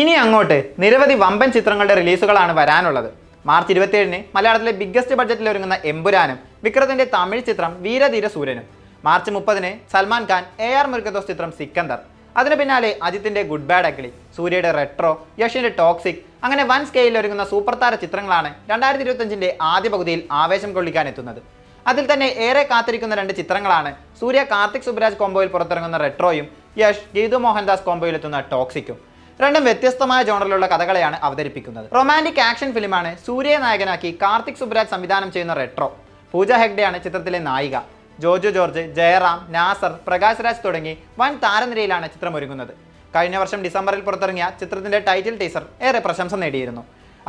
ഇനി അങ്ങോട്ട് നിരവധി വമ്പൻ ചിത്രങ്ങളുടെ റിലീസുകളാണ് വരാനുള്ളത്. മാർച്ച് ഇരുപത്തിയേഴിന് മലയാളത്തിലെ ബിഗ്ഗസ്റ്റ് ബഡ്ജറ്റിൽ ഒരുങ്ങുന്ന എമ്പുരാനും വിക്രത്തിന്റെ തമിഴ് ചിത്രം വീരധീര സൂര്യനും. മാർച്ച് മുപ്പതിന് സൽമാൻ ഖാൻ എ ആർ മുരുക്കദോസ് ചിത്രം സിക്കന്ദർ. അതിനു പിന്നാലെ അജിത്തിന്റെ ഗുഡ് ബാഡ് അഗ്ലി സൂര്യയുടെ റെട്രോ യഷിന്റെ ടോക്സിക് അങ്ങനെ വൻ സ്കെയിലിൽ ഒരുങ്ങുന്ന സൂപ്പർ താര ചിത്രങ്ങളാണ് രണ്ടായിരത്തി ഇരുപത്തഞ്ചിന്റെ ആദ്യ പകുതിയിൽ ആവേശം കൊള്ളിക്കാൻ എത്തുന്നത് അതിൽ തന്നെ ഏറെ കാത്തിരിക്കുന്ന രണ്ട് ചിത്രങ്ങളാണ് സൂര്യ കാർത്തിക് സുബ്രാജ് കോംബോയിൽ പുറത്തിറങ്ങുന്ന റെട്രോയും യഷ് ഗീതു മോഹൻദാസ് കോംബോയിലെത്തുന്ന ടോക്സിക്കും. രണ്ടും വ്യത്യസ്തമായ ജോണറിലുള്ള കഥകളെയാണ് അവതരിപ്പിക്കുന്നത്. റൊമാന്റിക് ആക്ഷൻ ഫിലിമാണ് സൂര്യ നായകനാക്കി കാർത്തിക് സുബ്രാജ് സംവിധാനം ചെയ്യുന്ന റെട്രോ. പൂജ ഹെഗ്ഡെയാണ് ചിത്രത്തിലെ നായിക. ജോജു ജോർജ് ജയറാം നാസർ പ്രകാശ് രാജ് തുടങ്ങി വൻ താരനിരയിലാണ് ചിത്രം ഒരുങ്ങുന്നത് കഴിഞ്ഞ വർഷം ഡിസംബറിൽ പുറത്തിറങ്ങിയ ചിത്രത്തിന്റെ ടൈറ്റിൽ ടീസർ ഏറെ പ്രശംസ നേടിയിരുന്നു.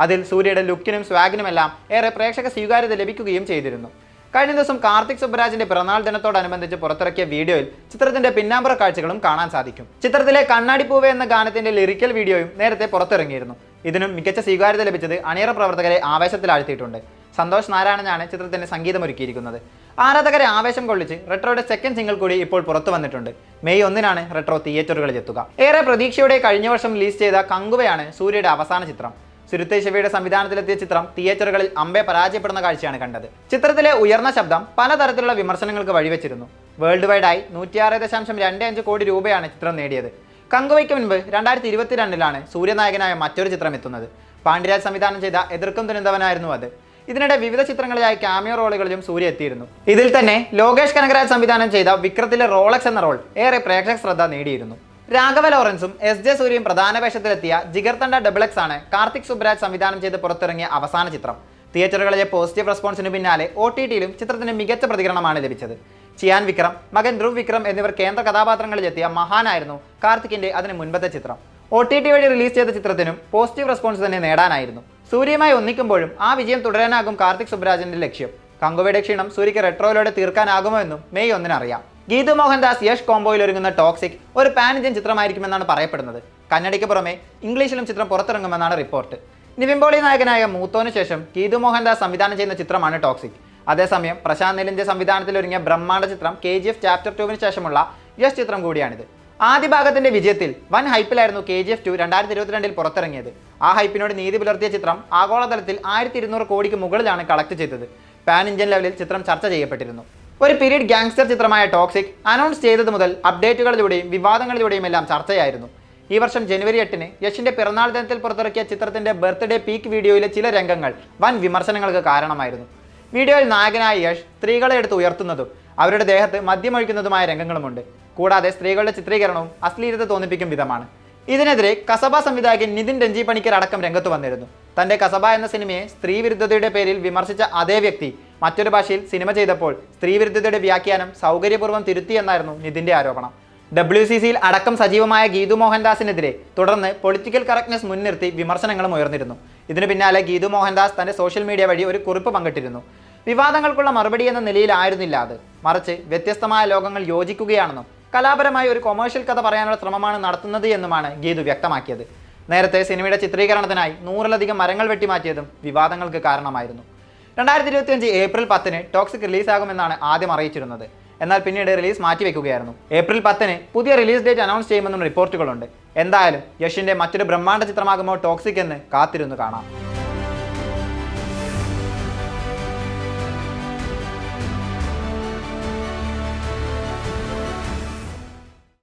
അതിൽ സൂര്യയുടെ ലുക്കിനും സ്വാഗിനുമെല്ലാം ഏറെ പ്രേക്ഷക സ്വീകാര്യത ലഭിക്കുകയും ചെയ്തിരുന്നു. കഴിഞ്ഞ ദിവസം കാർത്തിക് സുബ്രാജിന്റെ പിറന്നാൾ ദിനത്തോടനുബന്ധിച്ച് പുറത്തിറക്കിയ വീഡിയോയിൽ ചിത്രത്തിന്റെ പിന്നാമ്പുറ കാഴ്ചകളും കാണാൻ സാധിക്കും. ചിത്രത്തിലെ കണ്ണാടിപ്പൂവ എന്ന ഗാനത്തിന്റെ ലിറിക്കൽ വീഡിയോയും നേരത്തെ പുറത്തിറങ്ങിയിരുന്നു. ഇതിനും മികച്ച സ്വീകാര്യത ലഭിച്ചത് അണിയറ പ്രവർത്തകരെ ആവേശത്തിലാഴ്ത്തിയിട്ടുണ്ട്. സന്തോഷ് നാരായണനാണ് ചിത്രത്തിന് സംഗീതമൊരുക്കിയിരിക്കുന്നത്. ആരാധകരെ ആവേശം കൊള്ളിച്ച് റെട്രോയുടെ സെക്കൻഡ് സിംഗിൾ കൂടി ഇപ്പോൾ പുറത്തു വന്നിട്ടുണ്ട്. മെയ് ഒന്നിനാണ് റെട്രോ തിയേറ്ററുകളിൽ എത്തുക. ഏറെ പ്രതീക്ഷയോടെ കഴിഞ്ഞ വർഷം റിലീസ് ചെയ്ത കങ്കുവയാണ് സൂര്യയുടെ അവസാന ചിത്രം. സുരുത്തെ ശിവയുടെ സംവിധാനത്തിലെത്തിയ ചിത്രം തിയേറ്ററുകളിൽ അമ്പെ പരാജയപ്പെടുന്ന കാഴ്ചയാണ് കണ്ടത്. ചിത്രത്തിലെ ഉയർന്ന ശബ്ദം പലതരത്തിലുള്ള വിമർശനങ്ങൾക്ക് വഴിവെച്ചിരുന്നു. വേൾഡ് വൈഡായി നൂറ്റിയാറ് ദശാംശം രണ്ട് അഞ്ച് കോടി രൂപയാണ് ചിത്രം നേടിയത്. കങ്കുവയ്ക്ക് മുൻപ് രണ്ടായിരത്തി ഇരുപത്തിരണ്ടിലാണ് സൂര്യനായകനായ മറ്റൊരു ചിത്രം എത്തുന്നത്. പാണ്ഡ്യരാജ് സംവിധാനം ചെയ്ത എതിർക്കും തുനിന്തവനായിരുന്നു അത്. ഇതിനിടെ വിവിധ ചിത്രങ്ങളിലായി ക്യാമിയോ റോളുകളിലും സൂര്യ എത്തിയിരുന്നു. ഇതിൽ തന്നെ ലോകേഷ് കനകരാജ് സംവിധാനം ചെയ്ത വിക്രത്തിലെ റോളക്സ് എന്ന റോൾ ഏറെ പ്രേക്ഷക ശ്രദ്ധ നേടിയിരുന്നു. രാഘവ ലോറൻസും എസ് ജെ സൂര്യയും പ്രധാന വേഷത്തിലെത്തിയ ജിഗർത്തണ്ട ഡബിൾ എക്സ് ആണ് കാർത്തിക് സുബ്രാജ് സംവിധാനം ചെയ്ത് പുറത്തിറങ്ങിയ അവസാന ചിത്രം. തിയേറ്ററുകളിലെ പോസിറ്റീവ് റെസ്പോൺസിന് പിന്നാലെ ഒ ടി ടിയിലും ചിത്രത്തിന് മികച്ച പ്രതികരണമാണ് ലഭിച്ചത്. ചിയാൻ വിക്രം മകൻ ധ്രുവ് വിക്രം എന്നിവർ കേന്ദ്ര കഥാപാത്രങ്ങളിലെത്തിയ മഹാനായിരുന്നു കാർത്തിക്കിന്റെ അതിന് മുൻപത്തെ ചിത്രം. ഒ ടി ടി വഴി റിലീസ് ചെയ്ത ചിത്രത്തിനും പോസിറ്റീവ് റെസ്പോൺസ് തന്നെ നേടാനായിരുന്നു. സൂര്യയുമായി ഒന്നിക്കുമ്പോഴും ആ വിജയം തുടരാനാകും കാർത്തിക് സുബ്രാജിന്റെ ലക്ഷ്യം. കങ്കുവയുടെ ക്ഷീണം സൂര്യക്ക് റെട്രോയിലൂടെ തീർക്കാനാകുമോ എന്നും മെയ് ഒന്നിന് അറിയാം. ഗീതു മോഹൻദാസ് യഷ് കോംബോയിൽ ഒരുങ്ങുന്ന ടോക്സിക് ഒരു പാൻ ഇന്ത്യൻ ചിത്രമായിരിക്കുമെന്നാണ് പറയപ്പെടുന്നത്. കന്നഡയ്ക്ക് പുറമെ ഇംഗ്ലീഷിലും ചിത്രം പുറത്തിറങ്ങുമെന്നാണ് റിപ്പോർട്ട് നിവിംബോളി നായകനായ മൂത്തോന് ശേഷം ഗീതു മോഹൻദാസ് സംവിധാനം ചെയ്യുന്ന ചിത്രമാണ് ടോക്സിക് അതേസമയം പ്രശാന്ത് നിലിന്റെ സംവിധാനത്തിൽ ഒരുങ്ങിയ ബ്രഹ്മാണ്ഡ ചിത്രം കെ ജി എഫ് ചാപ്റ്റർ ടുവിന് ശേഷമുള്ള യഷ് ചിത്രം കൂടിയാണിത്. ആദ്യ ഭാഗത്തിന്റെ വിജയത്തിൽ വൻ ഹൈപ്പിലായിരുന്നു കെ ജി എഫ് ടു രണ്ടായിരത്തി ഇരുപത്തിരണ്ടിൽ പുറത്തിറങ്ങിയത്. ആ ഹൈപ്പിനോട് നീതി പുലർത്തിയ ചിത്രം ആഗോളതലത്തിൽ ആയിരത്തി ഇരുന്നൂറ് കോടിക്ക് മുകളിലാണ് കളക്ട് ചെയ്തത്. പാൻ ഇന്ത്യൻ ലെവലിൽ ചിത്രം ചർച്ച ചെയ്യപ്പെട്ടിരുന്നു. ഒരു പീരീഡ് ഗ്യാങ്സ്റ്റർ ചിത്രമായ ടോക്സിക് അനൗൺസ് ചെയ്തത് മുതൽ അപ്ഡേറ്റുകളിലൂടെയും വിവാദങ്ങളിലൂടെയും എല്ലാം ചർച്ചയായിരുന്നു. ഈ വർഷം ജനുവരി എട്ടിന് യശിന്റെ പിറന്നാൾ ദിനത്തിൽ പുറത്തിറക്കിയ ചിത്രത്തിന്റെ ബർത്ത്ഡേ പീക്ക് വീഡിയോയിലെ ചില രംഗങ്ങൾ വൻ വിമർശനങ്ങൾക്ക് കാരണമായിരുന്നു. വീഡിയോയിൽ നായകനായ യഷ് സ്ത്രീകളെ എടുത്ത് ഉയർത്തുന്നതും അവരുടെ ദേഹത്ത് മദ്യമൊഴിക്കുന്നതുമായ രംഗങ്ങളുമുണ്ട്. കൂടാതെ സ്ത്രീകളുടെ ചിത്രീകരണവും അശ്ലീലത തോന്നിപ്പിക്കും വിധമാണ്. ഇതിനെതിരെ കസബ സംവിധായകൻ നിതിൻ രഞ്ജി പണിക്കർ അടക്കം രംഗത്ത് വന്നിരുന്നു. തന്റെ കസബ എന്ന സിനിമയെ സ്ത്രീവിരുദ്ധതയുടെ പേരിൽ വിമർശിച്ച അതേ വ്യക്തി മറ്റൊരു ഭാഷയിൽ സിനിമ ചെയ്തപ്പോൾ സ്ത്രീവിരുദ്ധതയുടെ വ്യാഖ്യാനം സൗകര്യപൂർവം തിരുത്തി എന്നായിരുന്നു നിതിന്റെ ആരോപണം. ഡബ്ല്യു സി സിയിൽ അടക്കം സജീവമായ ഗീതു മോഹൻദാസിനെതിരെ തുടർന്ന് പൊളിറ്റിക്കൽ കറക്റ്റ്നെസ് മുൻനിർത്തി വിമർശനങ്ങളും ഉയർന്നിരുന്നു. ഇതിനു പിന്നാലെ ഗീതു മോഹൻദാസ് തന്റെ സോഷ്യൽ മീഡിയ വഴി ഒരു കുറിപ്പ് പങ്കിട്ടിരുന്നു. വിവാദങ്ങൾക്കുള്ള മറുപടി എന്ന നിലയിലായിരുന്നില്ല അത്. മറിച്ച് വ്യത്യസ്തമായ ലോകങ്ങൾ യോജിക്കുകയാണെന്നും കലാപരമായ ഒരു കൊമേഴ്ഷ്യൽ കഥ പറയാനുള്ള ശ്രമമാണ് നടത്തുന്നത് എന്നുമാണ് ഗീതു വ്യക്തമാക്കിയത്. നേരത്തെ സിനിമയുടെ ചിത്രീകരണത്തിനായി നൂറിലധികം മരങ്ങൾ വെട്ടിമാറ്റിയതും വിവാദങ്ങൾക്ക് കാരണമായിരുന്നു. രണ്ടായിരത്തി ഇരുപത്തിയഞ്ച് ഏപ്രിൽ പത്തിന് ടോക്സിക് റിലീസാകുമെന്നാണ് ആദ്യം അറിയിച്ചിരുന്നത്. എന്നാൽ പിന്നീട് റിലീസ് മാറ്റിവെക്കുകയായിരുന്നു. ഏപ്രിൽ പത്തിന് പുതിയ റിലീസ് ഡേറ്റ് അനൗൺസ് ചെയ്യുമെന്നും റിപ്പോർട്ടുകളുണ്ട്. എന്തായാലും യഷിന്റെ മറ്റൊരു ബ്രഹ്മാണ്ഡ ചിത്രമാകുമ്പോൾ ടോക്സിക് എന്ന് കാത്തിരുന്നു കാണാം.